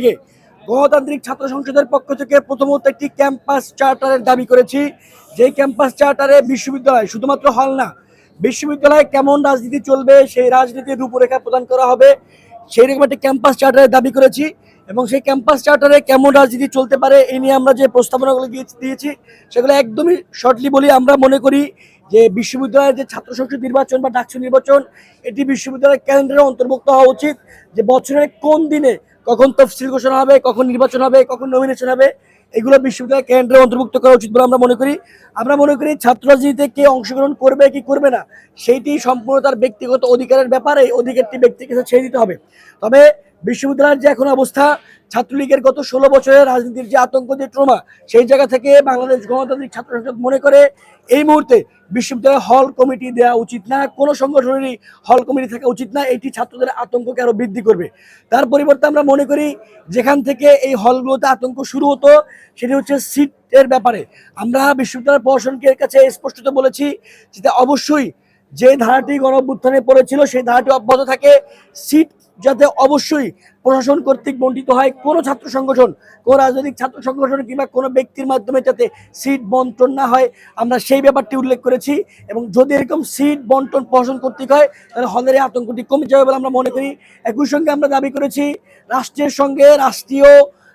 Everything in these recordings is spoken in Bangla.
থেকে। গণতান্ত্রিক ছাত্র সংসদের পক্ষ থেকে প্রথমত একটি ক্যাম্পাস চার্টারের দাবি করেছি। যে ক্যাম্পাস চার্টারে বিশ্ববিদ্যালয় শুধুমাত্র হল না, বিশ্ববিদ্যালয়ে কেমন রাজনীতি চলবে, সেই রাজনীতির রূপরেখা প্রদান করা হবে, সেই রকম একটি ক্যাম্পাস চার্টারের দাবি করেছি এবং সেই ক্যাম্পাস চার্টারে কেমন রাজনীতি চলতে পারে এই নিয়ে আমরা যে প্রস্তাবনাগুলো দিয়ে- দিয়েছি, সেগুলো একদমই শর্টলি বলি আমরা মনে করি যে বিশ্ববিদ্যালয়ের যে ছাত্র সংসদ নির্বাচন বা ডাকসু নির্বাচন, এটি বিশ্ববিদ্যালয়ের ক্যালেন্ডারে অন্তর্ভুক্ত হওয়া উচিত যে বছরের কোন দিনে কখন তফসিল ঘোষণা হবে, কখন নির্বাচন হবে, কখন নমিনেশন হবে, এগুলো বিশ্ববিদ্যালয়ের ক্যালেন্ডারে অন্তর্ভুক্ত করা উচিত বলে আমরা মনে করি। আমরা মনে করি ছাত্র রাজনীতিতে কে অংশগ্রহণ করবে, কি করবে না, সেইটি সম্পূর্ণ তার ব্যক্তিগত অধিকারের ব্যাপারে অধিকারটি ব্যক্তির কাছে ছেড়ে দিতে হবে। তবে বিশ্ববিদ্যালয়ের যে এখন অবস্থা, ছাত্রলীগের গত ষোলো বছরের রাজনীতির যে আতঙ্ক, যে ট্রমা, সেই জায়গা থেকে বাংলাদেশ গণতান্ত্রিক ছাত্র সংসদ মনে করে এই মুহূর্তে বিশ্ববিদ্যালয়ে হল কমিটি দেওয়া উচিত না, কোনো সংগঠনেরই হল কমিটি থাকা উচিত না, এটি ছাত্রদের আতঙ্ককে আরও বৃদ্ধি করবে। তার পরিবর্তে আমরা মনে করি যেখান থেকে এই হলগুলোতে আতঙ্ক শুরু হতো, সেটি হচ্ছে সিটের ব্যাপারে। আমরা বিশ্ববিদ্যালয় প্রশাসনকে এর কাছে স্পষ্টত বলেছি যে অবশ্যই যে ধারাটি গণ অভ্যুত্থানে পড়েছিল, সেই ধারাটি অব্যাহত থাকে। সিট যাতে অবশ্যই প্রশাসন কর্তৃক বন্টিত হয়, কোনো ছাত্র সংগঠন, কোনো রাজনৈতিক ছাত্র সংগঠন কিংবা কোনো ব্যক্তির মাধ্যমে যাতে সিট বন্টন না হয়, আমরা সেই ব্যাপারটি উল্লেখ করেছি। এবং যদি এরকম সিট বন্টন প্রশাসন কর্তৃক হয়, তাহলে হলের এই আতঙ্কটি কমে যাবে বলে আমরা মনে করি। একই সঙ্গে আমরা দাবি করেছি, রাষ্ট্রের সঙ্গে রাষ্ট্রীয়,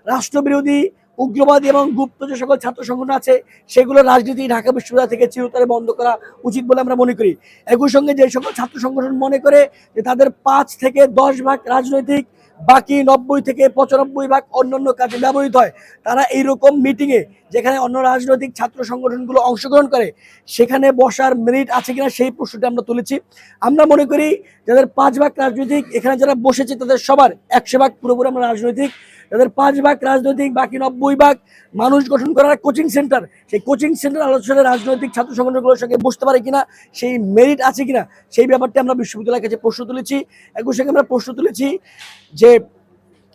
রাষ্ট্রবিরোধী উগ্রবাদী এবং গুপ্ত যে সকল ছাত্র সংগঠন আছে, সেগুলো রাজনীতি ঢাকা বিশ্ববিদ্যালয় থেকে চিরতরে বন্ধ করা উচিত বলে আমরা মনে করি। একই সঙ্গে যে সকল ছাত্র সংগঠন মনে করে যে তাদের পাঁচ থেকে দশ ভাগ রাজনৈতিক বাকি নব্বই থেকে পঁচানব্বই ভাগ অন্যান্য কাজে ব্যবহৃত হয়। তারা এইরকম মিটিংয়ে যেখানে অন্য রাজনৈতিক ছাত্র সংগঠনগুলো অংশগ্রহণ করে, সেখানে বসার মেরিট আছে কিনা সেই প্রশ্নটি আমরা তুলেছি। আমরা মনে করি যাদের পাঁচ ভাগ রাজনৈতিক, এখানে যারা বসেছে তাদের সবার একশো ভাগ পুরোপুরি আমরা রাজনৈতিক। যাদের পাঁচ ভাগ রাজনৈতিক, বাকি নব্বই ভাগ মানুষ গঠন করার কোচিং সেন্টার সেই কোচিং সেন্টার আলোচনায় রাজনৈতিক ছাত্র সংগঠনগুলোর সঙ্গে বসতে পারে কিনা, সেই মেরিট আছে কিনা, সেই ব্যাপারটি আমরা বিশ্ববিদ্যালয়ের কাছে প্রশ্ন তুলেছি। একই সঙ্গে আমরা প্রশ্ন তুলেছি যে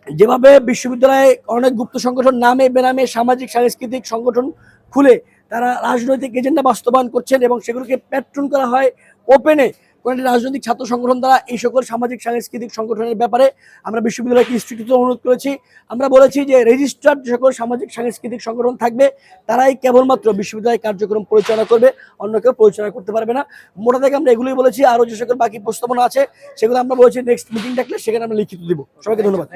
যেভাবে বিশ্ববিদ্যালয়ে অনেক গুপ্ত সংগঠন নামে বেনামে সামাজিক, সাংস্কৃতিক সংগঠন খুলে তারা রাজনৈতিক এজেন্ডা বাস্তবায়ন করছেন এবং সেগুলোকে প্যাট্রন করা হয় ওপেনে কোনো একটি রাজনৈতিক ছাত্র সংগঠন দ্বারা এই সকল সামাজিক, সাংস্কৃতিক সংগঠনের ব্যাপারে আমরা বিশ্ববিদ্যালয়কে ইনস্টিটিউট অনুরোধ করেছি। আমরা বলেছি যে রেজিস্টার্ড যে সকল সামাজিক, সাংস্কৃতিক সংগঠন থাকবে, তারাই কেবলমাত্র বিশ্ববিদ্যালয় কার্যক্রম পরিচালনা করবে, অন্য কেউ পরিচালনা করতে পারবে না। মোটা থেকে আমরা এগুলোই বলেছি, আরও যে সকল বাকি প্রস্তাবনা আছে, সেগুলো আমরা বলেছি নেক্সট মিটিং ডাকলে সেখানে আমরা লিখিত দিব। সবাইকে ধন্যবাদ।